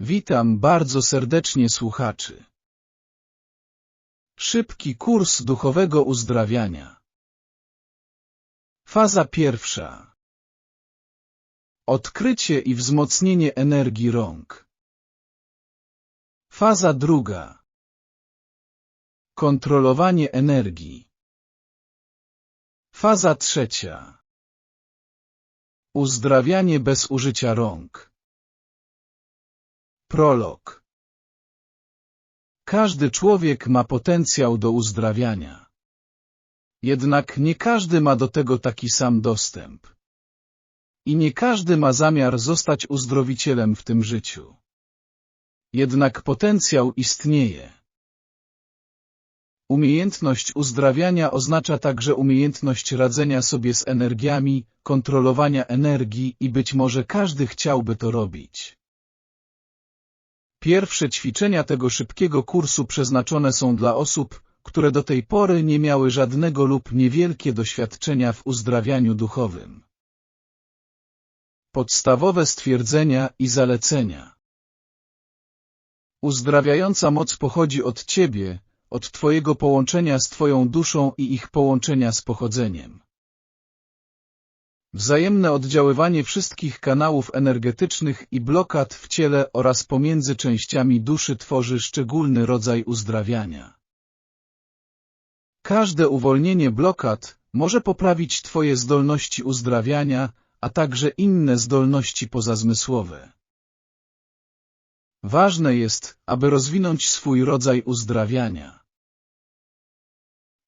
Witam bardzo serdecznie słuchaczy. Szybki kurs duchowego uzdrawiania. Faza pierwsza. Odkrycie i wzmocnienie energii rąk. Faza druga. Kontrolowanie energii. Faza trzecia. Uzdrawianie bez użycia rąk. Prolog Każdy człowiek ma potencjał do uzdrawiania. Jednak nie każdy ma do tego taki sam dostęp. I nie każdy ma zamiar zostać uzdrowicielem w tym życiu. Jednak potencjał istnieje. Umiejętność uzdrawiania oznacza także umiejętność radzenia sobie z energiami, kontrolowania energii i być może każdy chciałby to robić. Pierwsze ćwiczenia tego szybkiego kursu przeznaczone są dla osób, które do tej pory nie miały żadnego lub niewielkie doświadczenia w uzdrawianiu duchowym. Podstawowe stwierdzenia i zalecenia Uzdrawiająca moc pochodzi od Ciebie, od Twojego połączenia z Twoją duszą i ich połączenia z pochodzeniem. Wzajemne oddziaływanie wszystkich kanałów energetycznych i blokad w ciele oraz pomiędzy częściami duszy tworzy szczególny rodzaj uzdrawiania. Każde uwolnienie blokad może poprawić Twoje zdolności uzdrawiania, a także inne zdolności pozazmysłowe. Ważne jest, aby rozwinąć swój rodzaj uzdrawiania.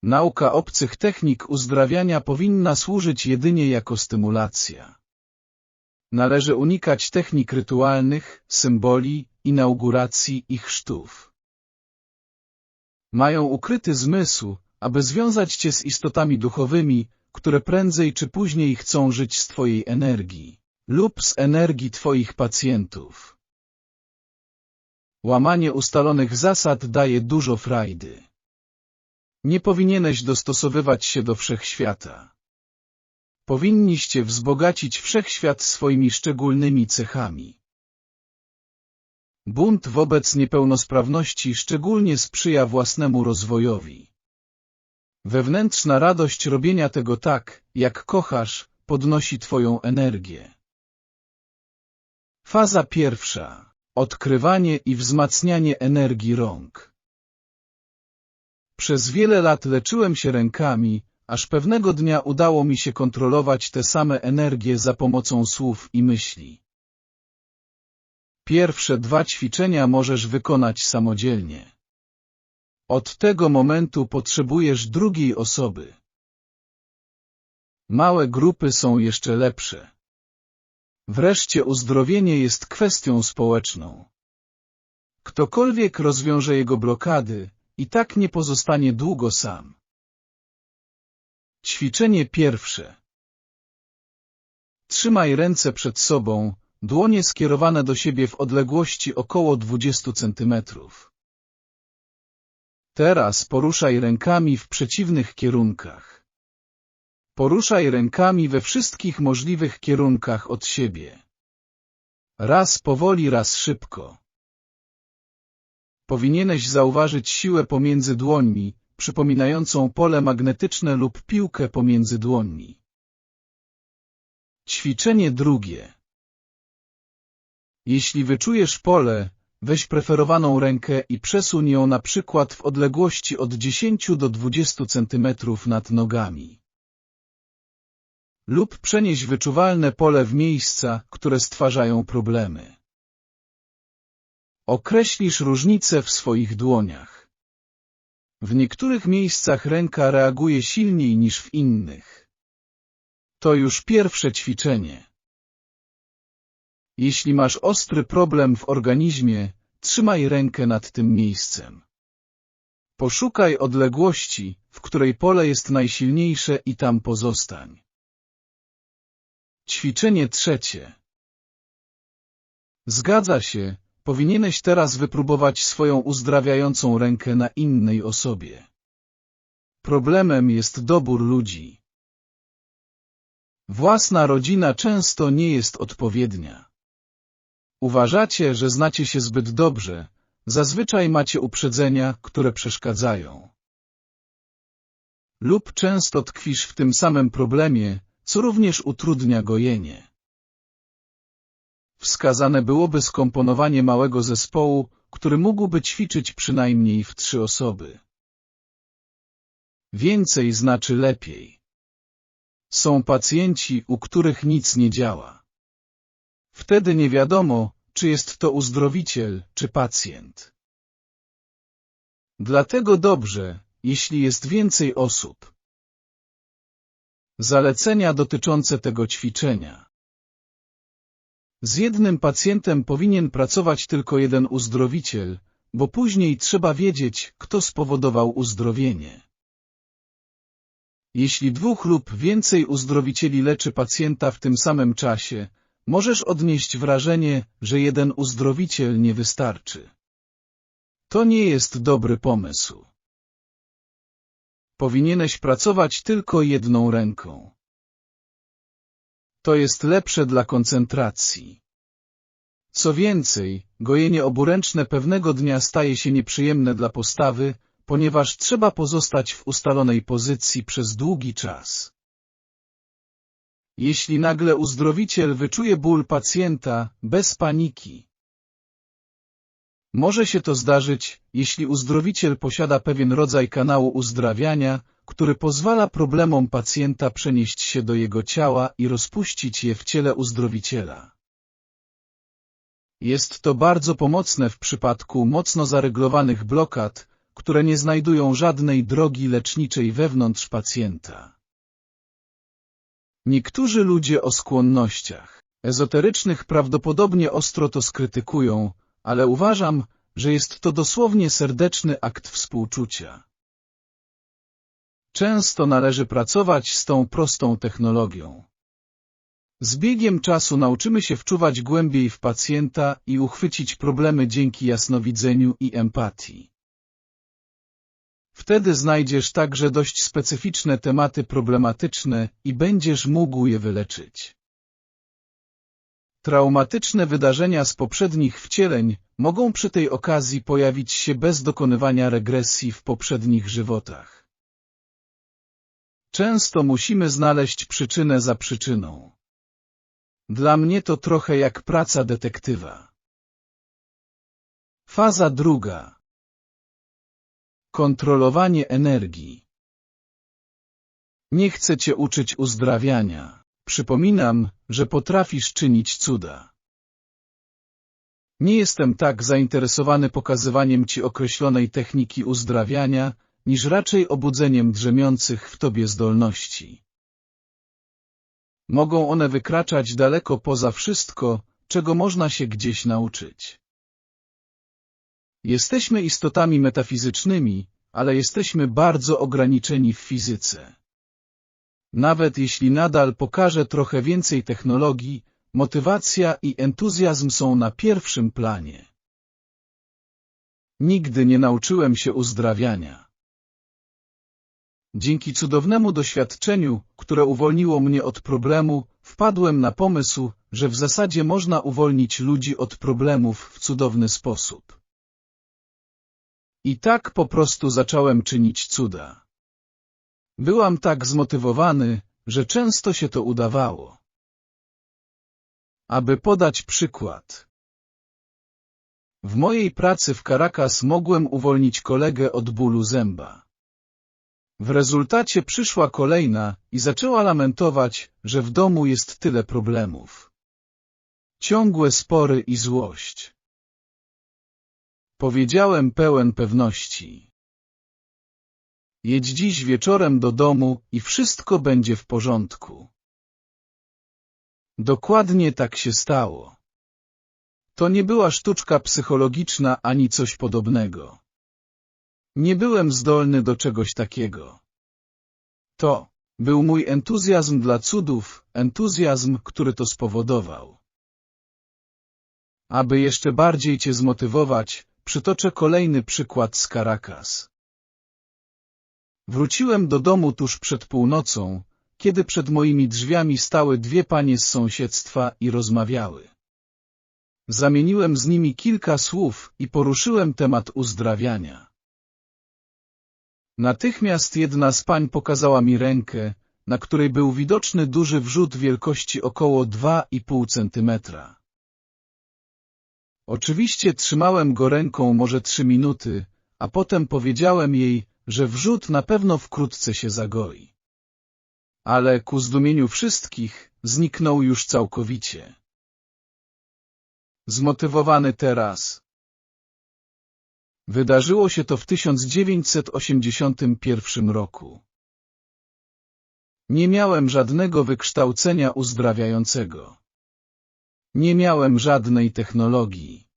Nauka obcych technik uzdrawiania powinna służyć jedynie jako stymulacja. Należy unikać technik rytualnych, symboli, inauguracji i chrztów. Mają ukryty zmysł, aby związać Cię z istotami duchowymi, które prędzej czy później chcą żyć z Twojej energii lub z energii Twoich pacjentów. Łamanie ustalonych zasad daje dużo frajdy. Nie powinieneś dostosowywać się do wszechświata. Powinniście wzbogacić wszechświat swoimi szczególnymi cechami. Bunt wobec niepełnosprawności szczególnie sprzyja własnemu rozwojowi. Wewnętrzna radość robienia tego tak, jak kochasz, podnosi Twoją energię. Faza pierwsza. Odkrywanie i wzmacnianie energii rąk. Przez wiele lat leczyłem się rękami, aż pewnego dnia udało mi się kontrolować te same energie za pomocą słów i myśli. Pierwsze dwa ćwiczenia możesz wykonać samodzielnie. Od tego momentu potrzebujesz drugiej osoby. Małe grupy są jeszcze lepsze. Wreszcie uzdrowienie jest kwestią społeczną. Ktokolwiek rozwiąże jego blokady, i tak nie pozostanie długo sam. Ćwiczenie pierwsze. Trzymaj ręce przed sobą, dłonie skierowane do siebie w odległości około 20 cm. Teraz poruszaj rękami w przeciwnych kierunkach. Poruszaj rękami we wszystkich możliwych kierunkach od siebie. Raz powoli, raz szybko. Powinieneś zauważyć siłę pomiędzy dłońmi, przypominającą pole magnetyczne lub piłkę pomiędzy dłońmi. Ćwiczenie drugie. Jeśli wyczujesz pole, weź preferowaną rękę i przesuń ją na przykład w odległości od 10 do 20 cm nad nogami. Lub przenieś wyczuwalne pole w miejsca, które stwarzają problemy. Określisz różnice w swoich dłoniach. W niektórych miejscach ręka reaguje silniej niż w innych. To już pierwsze ćwiczenie. Jeśli masz ostry problem w organizmie, trzymaj rękę nad tym miejscem. Poszukaj odległości, w której pole jest najsilniejsze i tam pozostań. Ćwiczenie trzecie. Zgadza się, Powinieneś teraz wypróbować swoją uzdrawiającą rękę na innej osobie. Problemem jest dobór ludzi. Własna rodzina często nie jest odpowiednia. Uważacie, że znacie się zbyt dobrze, zazwyczaj macie uprzedzenia, które przeszkadzają. Lub często tkwisz w tym samym problemie, co również utrudnia gojenie. Wskazane byłoby skomponowanie małego zespołu, który mógłby ćwiczyć przynajmniej w trzy osoby. Więcej znaczy lepiej. Są pacjenci, u których nic nie działa. Wtedy nie wiadomo, czy jest to uzdrowiciel, czy pacjent. Dlatego dobrze, jeśli jest więcej osób. Zalecenia dotyczące tego ćwiczenia. Z jednym pacjentem powinien pracować tylko jeden uzdrowiciel, bo później trzeba wiedzieć, kto spowodował uzdrowienie. Jeśli dwóch lub więcej uzdrowicieli leczy pacjenta w tym samym czasie, możesz odnieść wrażenie, że jeden uzdrowiciel nie wystarczy. To nie jest dobry pomysł. Powinieneś pracować tylko jedną ręką. To jest lepsze dla koncentracji. Co więcej, gojenie oburęczne pewnego dnia staje się nieprzyjemne dla postawy, ponieważ trzeba pozostać w ustalonej pozycji przez długi czas. Jeśli nagle uzdrowiciel wyczuje ból pacjenta, bez paniki. Może się to zdarzyć, jeśli uzdrowiciel posiada pewien rodzaj kanału uzdrawiania, który pozwala problemom pacjenta przenieść się do jego ciała i rozpuścić je w ciele uzdrowiciela. Jest to bardzo pomocne w przypadku mocno zareglowanych blokad, które nie znajdują żadnej drogi leczniczej wewnątrz pacjenta. Niektórzy ludzie o skłonnościach ezoterycznych prawdopodobnie ostro to skrytykują, ale uważam, że jest to dosłownie serdeczny akt współczucia. Często należy pracować z tą prostą technologią. Z biegiem czasu nauczymy się wczuwać głębiej w pacjenta i uchwycić problemy dzięki jasnowidzeniu i empatii. Wtedy znajdziesz także dość specyficzne tematy problematyczne i będziesz mógł je wyleczyć. Traumatyczne wydarzenia z poprzednich wcieleń mogą przy tej okazji pojawić się bez dokonywania regresji w poprzednich żywotach. Często musimy znaleźć przyczynę za przyczyną. Dla mnie to trochę jak praca detektywa. Faza druga. Kontrolowanie energii. Nie chcę Cię uczyć uzdrawiania. Przypominam, że potrafisz czynić cuda. Nie jestem tak zainteresowany pokazywaniem Ci określonej techniki uzdrawiania, niż raczej obudzeniem drzemiących w Tobie zdolności. Mogą one wykraczać daleko poza wszystko, czego można się gdzieś nauczyć. Jesteśmy istotami metafizycznymi, ale jesteśmy bardzo ograniczeni w fizyce. Nawet jeśli nadal pokażę trochę więcej technologii, motywacja i entuzjazm są na pierwszym planie. Nigdy nie nauczyłem się uzdrawiania. Dzięki cudownemu doświadczeniu, które uwolniło mnie od problemu, wpadłem na pomysł, że w zasadzie można uwolnić ludzi od problemów w cudowny sposób. I tak po prostu zacząłem czynić cuda. Byłam tak zmotywowany, że często się to udawało. Aby podać przykład. W mojej pracy w Caracas mogłem uwolnić kolegę od bólu zęba. W rezultacie przyszła kolejna i zaczęła lamentować, że w domu jest tyle problemów. Ciągłe spory i złość. Powiedziałem pełen pewności. Jedź dziś wieczorem do domu i wszystko będzie w porządku. Dokładnie tak się stało. To nie była sztuczka psychologiczna ani coś podobnego. Nie byłem zdolny do czegoś takiego. To był mój entuzjazm dla cudów, entuzjazm, który to spowodował. Aby jeszcze bardziej Cię zmotywować, przytoczę kolejny przykład z Caracas. Wróciłem do domu tuż przed północą, kiedy przed moimi drzwiami stały dwie panie z sąsiedztwa i rozmawiały. Zamieniłem z nimi kilka słów i poruszyłem temat uzdrawiania. Natychmiast jedna z pań pokazała mi rękę, na której był widoczny duży wrzód wielkości około 2,5 centymetra. Oczywiście trzymałem go ręką może trzy minuty, a potem powiedziałem jej, że wrzód na pewno wkrótce się zagoi. Ale ku zdumieniu wszystkich zniknął już całkowicie. Zmotywowany teraz. Wydarzyło się to w 1981 roku. Nie miałem żadnego wykształcenia uzdrawiającego. Nie miałem żadnej technologii.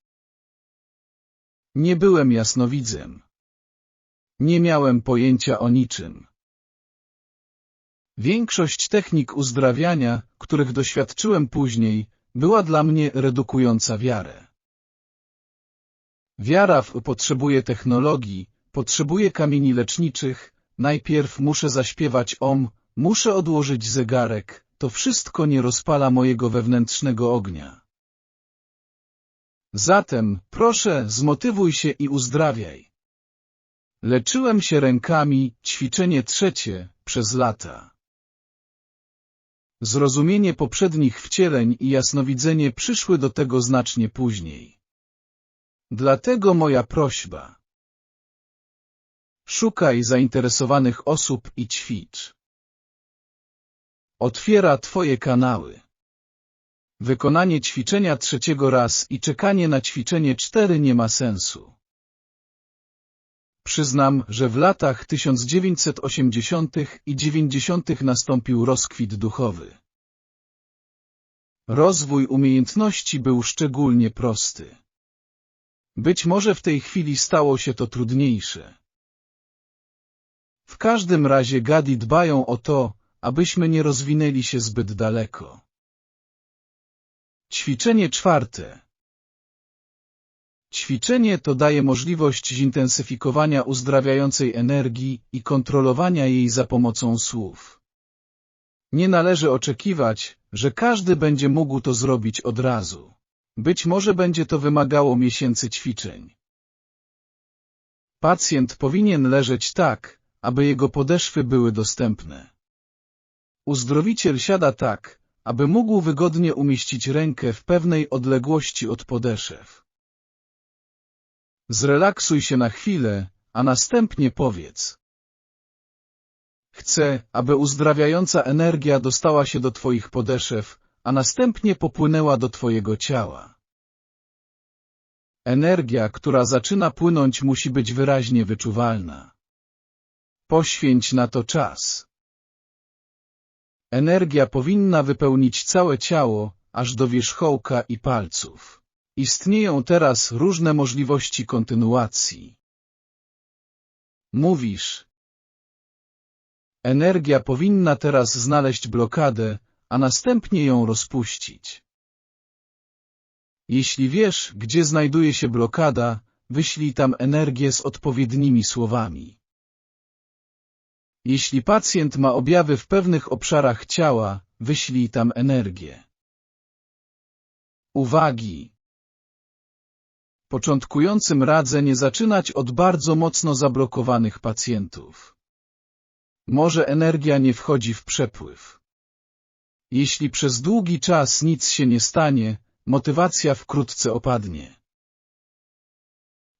Nie byłem jasnowidzem. Nie miałem pojęcia o niczym. Większość technik uzdrawiania, których doświadczyłem później, była dla mnie redukująca wiarę. Wiara w potrzebuje technologii, potrzebuje kamieni leczniczych, najpierw muszę zaśpiewać om, muszę odłożyć zegarek, to wszystko nie rozpala mojego wewnętrznego ognia. Zatem, proszę, zmotywuj się i uzdrawiaj. Leczyłem się rękami, ćwiczenie trzecie, przez lata. Zrozumienie poprzednich wcieleń i jasnowidzenie przyszły do tego znacznie później. Dlatego moja prośba. Szukaj zainteresowanych osób i ćwicz. Otwiera Twoje kanały. Wykonanie ćwiczenia trzeciego raz i czekanie na ćwiczenie cztery nie ma sensu. Przyznam, że w latach 1980 i 90 nastąpił rozkwit duchowy. Rozwój umiejętności był szczególnie prosty. Być może w tej chwili stało się to trudniejsze. W każdym razie gadi dbają o to, abyśmy nie rozwinęli się zbyt daleko. Ćwiczenie czwarte Ćwiczenie to daje możliwość zintensyfikowania uzdrawiającej energii i kontrolowania jej za pomocą słów. Nie należy oczekiwać, że każdy będzie mógł to zrobić od razu. Być może będzie to wymagało miesięcy ćwiczeń. Pacjent powinien leżeć tak, aby jego podeszwy były dostępne. Uzdrowiciel siada tak, aby mógł wygodnie umieścić rękę w pewnej odległości od podeszew. Zrelaksuj się na chwilę, a następnie powiedz. Chcę, aby uzdrawiająca energia dostała się do Twoich podeszew, a następnie popłynęła do Twojego ciała. Energia, która zaczyna płynąć musi być wyraźnie wyczuwalna. Poświęć na to czas. Energia powinna wypełnić całe ciało, aż do wierzchołka i palców. Istnieją teraz różne możliwości kontynuacji. Mówisz. Energia powinna teraz znaleźć blokadę, a następnie ją rozpuścić. Jeśli wiesz, gdzie znajduje się blokada, wyślij tam energię z odpowiednimi słowami. Jeśli pacjent ma objawy w pewnych obszarach ciała, wyślij tam energię. Uwagi! Początkującym radzę nie zaczynać od bardzo mocno zablokowanych pacjentów. Może energia nie wchodzi w przepływ. Jeśli przez długi czas nic się nie stanie, motywacja wkrótce opadnie.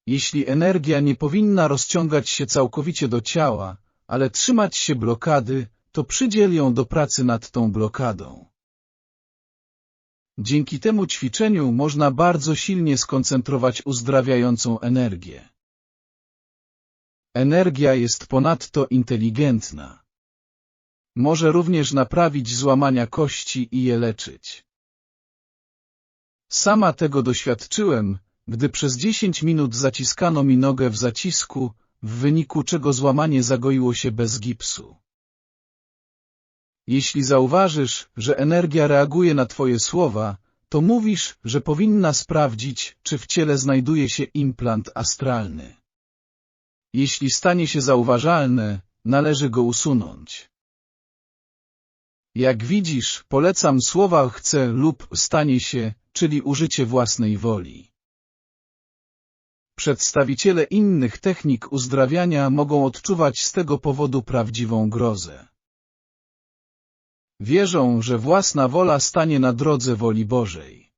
Jeśli energia nie powinna rozciągać się całkowicie do ciała, ale trzymać się blokady, to przydziel ją do pracy nad tą blokadą. Dzięki temu ćwiczeniu można bardzo silnie skoncentrować uzdrawiającą energię. Energia jest ponadto inteligentna. Może również naprawić złamania kości i je leczyć. Sama tego doświadczyłem, gdy przez 10 minut zaciskano mi nogę w zacisku, w wyniku czego złamanie zagoiło się bez gipsu. Jeśli zauważysz, że energia reaguje na Twoje słowa, to mówisz, że powinna sprawdzić, czy w ciele znajduje się implant astralny. Jeśli stanie się zauważalne, należy go usunąć. Jak widzisz, polecam słowa chcę lub stanie się, czyli użycie własnej woli. Przedstawiciele innych technik uzdrawiania mogą odczuwać z tego powodu prawdziwą grozę. Wierzą, że własna wola stanie na drodze woli Bożej.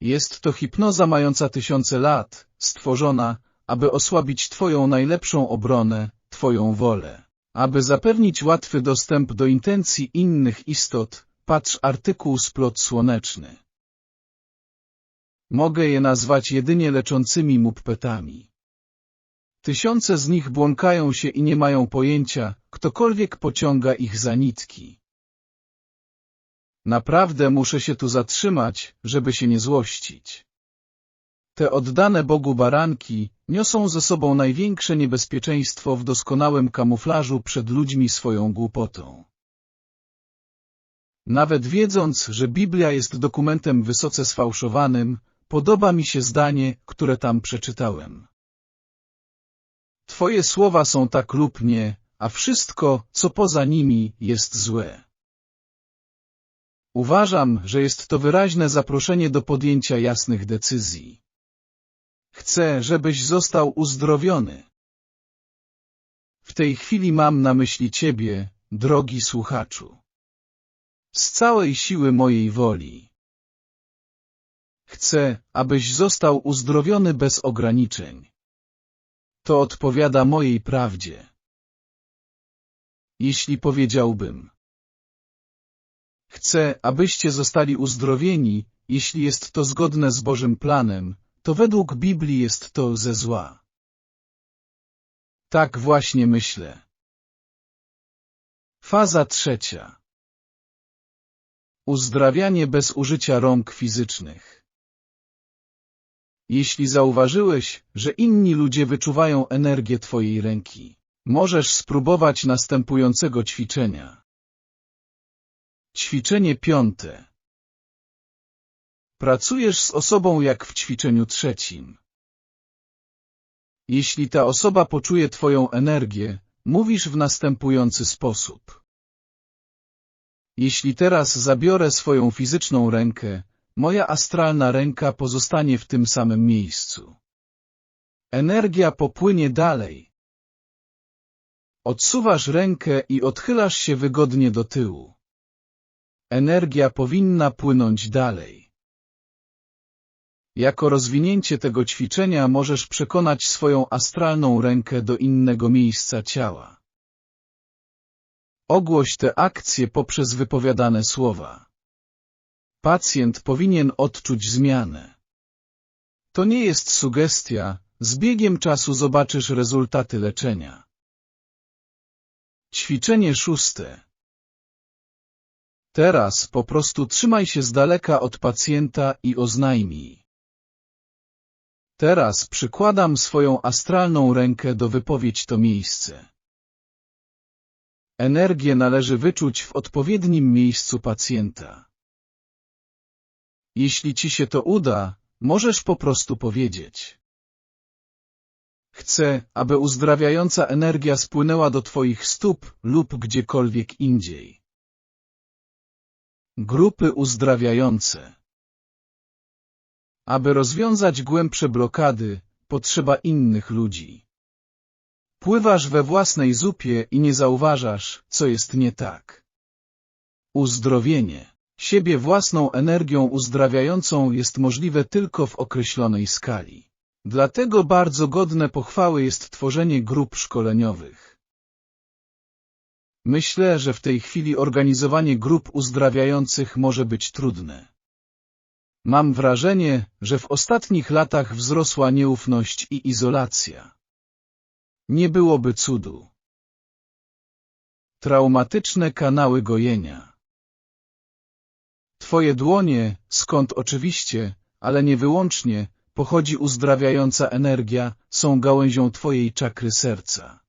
Jest to hipnoza mająca tysiące lat, stworzona, aby osłabić Twoją najlepszą obronę, Twoją wolę. Aby zapewnić łatwy dostęp do intencji innych istot, patrz artykuł Splot słoneczny. Mogę je nazwać jedynie leczącymi muppetami. Tysiące z nich błąkają się i nie mają pojęcia, ktokolwiek pociąga ich za nitki. Naprawdę muszę się tu zatrzymać, żeby się nie złościć. Te oddane Bogu baranki niosą ze sobą największe niebezpieczeństwo w doskonałym kamuflażu przed ludźmi swoją głupotą. Nawet wiedząc, że Biblia jest dokumentem wysoce sfałszowanym, podoba mi się zdanie, które tam przeczytałem. Twoje słowa są tak lub nie, a wszystko, co poza nimi, jest złe. Uważam, że jest to wyraźne zaproszenie do podjęcia jasnych decyzji. Chcę, żebyś został uzdrowiony. W tej chwili mam na myśli Ciebie, drogi słuchaczu. Z całej siły mojej woli. Chcę, abyś został uzdrowiony bez ograniczeń. To odpowiada mojej prawdzie. Jeśli powiedziałbym, chcę, abyście zostali uzdrowieni, jeśli jest to zgodne z Bożym planem, to według Biblii jest to ze zła. Tak właśnie myślę. Faza trzecia. Uzdrawianie bez użycia rąk fizycznych. Jeśli zauważyłeś, że inni ludzie wyczuwają energię Twojej ręki, możesz spróbować następującego ćwiczenia. Ćwiczenie piąte. Pracujesz z osobą jak w ćwiczeniu trzecim. Jeśli ta osoba poczuje Twoją energię, mówisz w następujący sposób. Jeśli teraz zabiorę swoją fizyczną rękę, moja astralna ręka pozostanie w tym samym miejscu. Energia popłynie dalej. Odsuwasz rękę i odchylasz się wygodnie do tyłu. Energia powinna płynąć dalej. Jako rozwinięcie tego ćwiczenia możesz przekonać swoją astralną rękę do innego miejsca ciała. Ogłoś te akcje poprzez wypowiadane słowa. Pacjent powinien odczuć zmianę. To nie jest sugestia, z biegiem czasu zobaczysz rezultaty leczenia. Ćwiczenie szóste. Teraz po prostu trzymaj się z daleka od pacjenta i oznajmij. Teraz przykładam swoją astralną rękę do wypowiedź to miejsce. Energię należy wyczuć w odpowiednim miejscu pacjenta. Jeśli ci się to uda, możesz po prostu powiedzieć. Chcę, aby uzdrawiająca energia spłynęła do Twoich stóp lub gdziekolwiek indziej. Grupy uzdrawiające aby rozwiązać głębsze blokady, potrzeba innych ludzi. Pływasz we własnej zupie i nie zauważasz, co jest nie tak. Uzdrowienie siebie własną energią uzdrawiającą jest możliwe tylko w określonej skali. Dlatego bardzo godne pochwały jest tworzenie grup szkoleniowych. Myślę, że w tej chwili organizowanie grup uzdrawiających może być trudne. Mam wrażenie, że w ostatnich latach wzrosła nieufność i izolacja. Nie byłoby cudu. Traumatyczne kanały gojenia. Twoje dłonie, skąd oczywiście, ale nie wyłącznie, pochodzi uzdrawiająca energia, są gałęzią Twojej czakry serca.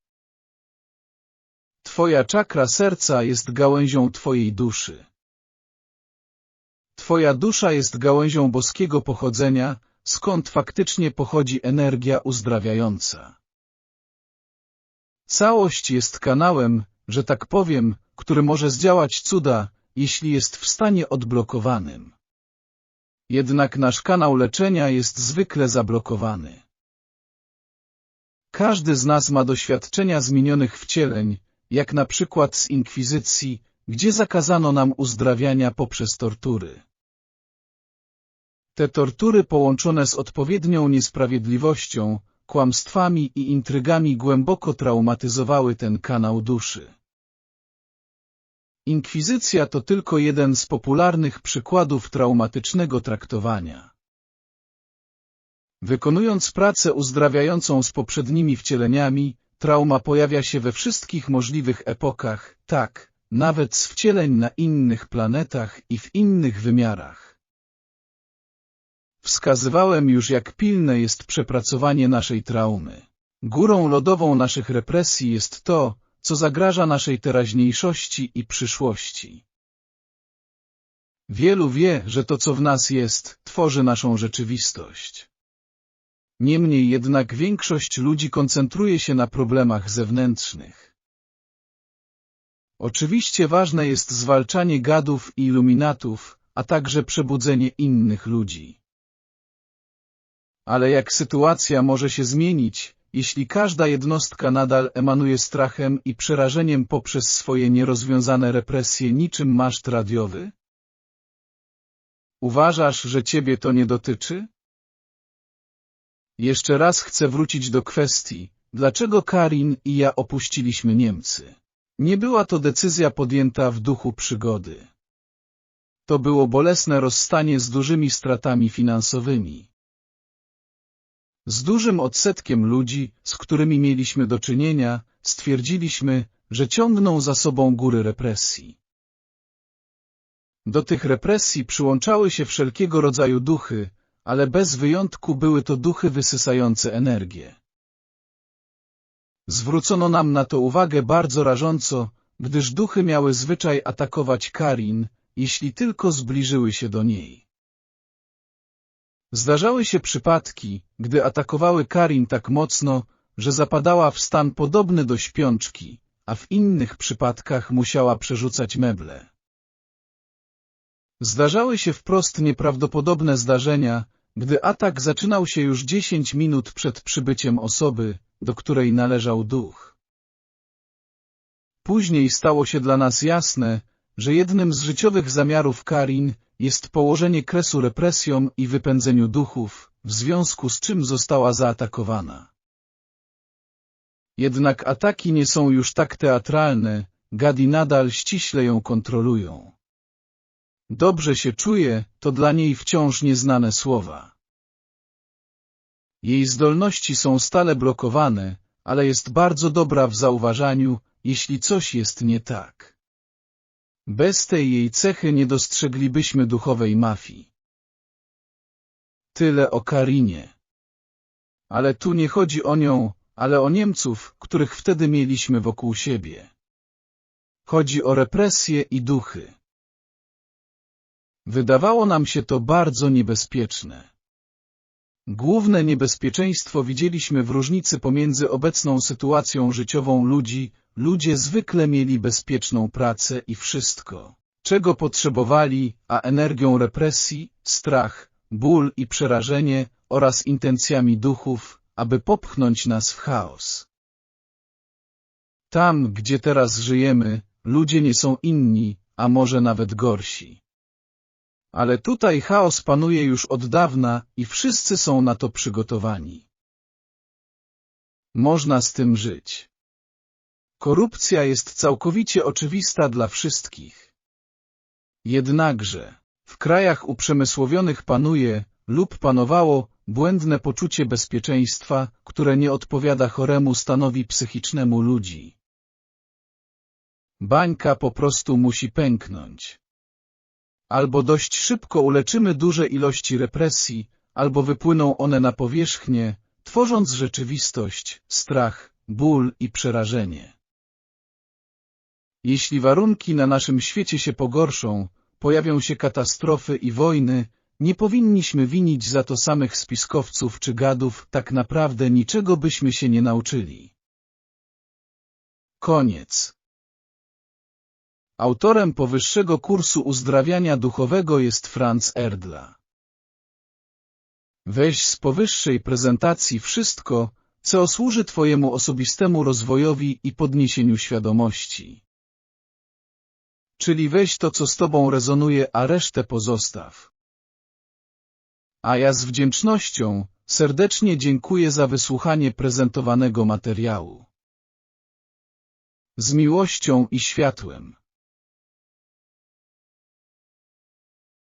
Twoja czakra serca jest gałęzią Twojej duszy. Twoja dusza jest gałęzią boskiego pochodzenia, skąd faktycznie pochodzi energia uzdrawiająca. Całość jest kanałem, że tak powiem, który może zdziałać cuda, jeśli jest w stanie odblokowanym. Jednak nasz kanał leczenia jest zwykle zablokowany. Każdy z nas ma doświadczenia z minionych wcieleń, jak na przykład z inkwizycji, gdzie zakazano nam uzdrawiania poprzez tortury. Te tortury połączone z odpowiednią niesprawiedliwością, kłamstwami i intrygami głęboko traumatyzowały ten kanał duszy. Inkwizycja to tylko jeden z popularnych przykładów traumatycznego traktowania. Wykonując pracę uzdrawiającą z poprzednimi wcieleniami, trauma pojawia się we wszystkich możliwych epokach, tak, nawet z wcieleń na innych planetach i w innych wymiarach. Wskazywałem już, jak pilne jest przepracowanie naszej traumy. Górą lodową naszych represji jest to, co zagraża naszej teraźniejszości i przyszłości. Wielu wie, że to, co w nas jest, tworzy naszą rzeczywistość. Niemniej jednak większość ludzi koncentruje się na problemach zewnętrznych. Oczywiście ważne jest zwalczanie gadów i iluminatów, a także przebudzenie innych ludzi. Ale jak sytuacja może się zmienić, jeśli każda jednostka nadal emanuje strachem i przerażeniem poprzez swoje nierozwiązane represje niczym maszt radiowy? Uważasz, że ciebie to nie dotyczy? Jeszcze raz chcę wrócić do kwestii, dlaczego Karin i ja opuściliśmy Niemcy. Nie była to decyzja podjęta w duchu przygody. To było bolesne rozstanie z dużymi stratami finansowymi. Z dużym odsetkiem ludzi, z którymi mieliśmy do czynienia, stwierdziliśmy, że ciągną za sobą góry represji. Do tych represji przyłączały się wszelkiego rodzaju duchy, ale bez wyjątku były to duchy wysysające energię. Zwrócono nam na to uwagę bardzo rażąco, gdyż duchy miały zwyczaj atakować Karin, jeśli tylko zbliżyły się do niej. Zdarzały się przypadki, gdy atakowały Karin tak mocno, że zapadała w stan podobny do śpiączki, a w innych przypadkach musiała przerzucać meble. Zdarzały się wprost nieprawdopodobne zdarzenia, gdy atak zaczynał się już dziesięć minut przed przybyciem osoby, do której należał duch. Później stało się dla nas jasne, że jednym z życiowych zamiarów Karin jest położenie kresu represjom i wypędzeniu duchów, w związku z czym została zaatakowana. Jednak ataki nie są już tak teatralne, Gadi nadal ściśle ją kontrolują. Dobrze się czuje, to dla niej wciąż nieznane słowa. Jej zdolności są stale blokowane, ale jest bardzo dobra w zauważaniu, jeśli coś jest nie tak. Bez tej jej cechy nie dostrzeglibyśmy duchowej mafii. Tyle o Karinie. Ale tu nie chodzi o nią, ale o Niemców, których wtedy mieliśmy wokół siebie. Chodzi o represje i duchy. Wydawało nam się to bardzo niebezpieczne. Główne niebezpieczeństwo widzieliśmy w różnicy pomiędzy obecną sytuacją życiową ludzi, ludzie zwykle mieli bezpieczną pracę i wszystko, czego potrzebowali, a energią represji, strach, ból i przerażenie oraz intencjami duchów, aby popchnąć nas w chaos. Tam, gdzie teraz żyjemy, ludzie nie są inni, a może nawet gorsi. Ale tutaj chaos panuje już od dawna i wszyscy są na to przygotowani. Można z tym żyć. Korupcja jest całkowicie oczywista dla wszystkich. Jednakże, w krajach uprzemysłowionych panuje, lub panowało, błędne poczucie bezpieczeństwa, które nie odpowiada choremu stanowi psychicznemu ludzi. Bańka po prostu musi pęknąć. Albo dość szybko uleczymy duże ilości represji, albo wypłyną one na powierzchnię, tworząc rzeczywistość, strach, ból i przerażenie. Jeśli warunki na naszym świecie się pogorszą, pojawią się katastrofy i wojny, nie powinniśmy winić za to samych spiskowców czy gadów, tak naprawdę niczego byśmy się nie nauczyli. Koniec. Autorem powyższego kursu uzdrawiania duchowego jest Franz Erdla. Weź z powyższej prezentacji wszystko, co służy Twojemu osobistemu rozwojowi i podniesieniu świadomości. Czyli weź to, co z Tobą rezonuje, a resztę pozostaw. A ja z wdzięcznością serdecznie dziękuję za wysłuchanie prezentowanego materiału. Z miłością i światłem.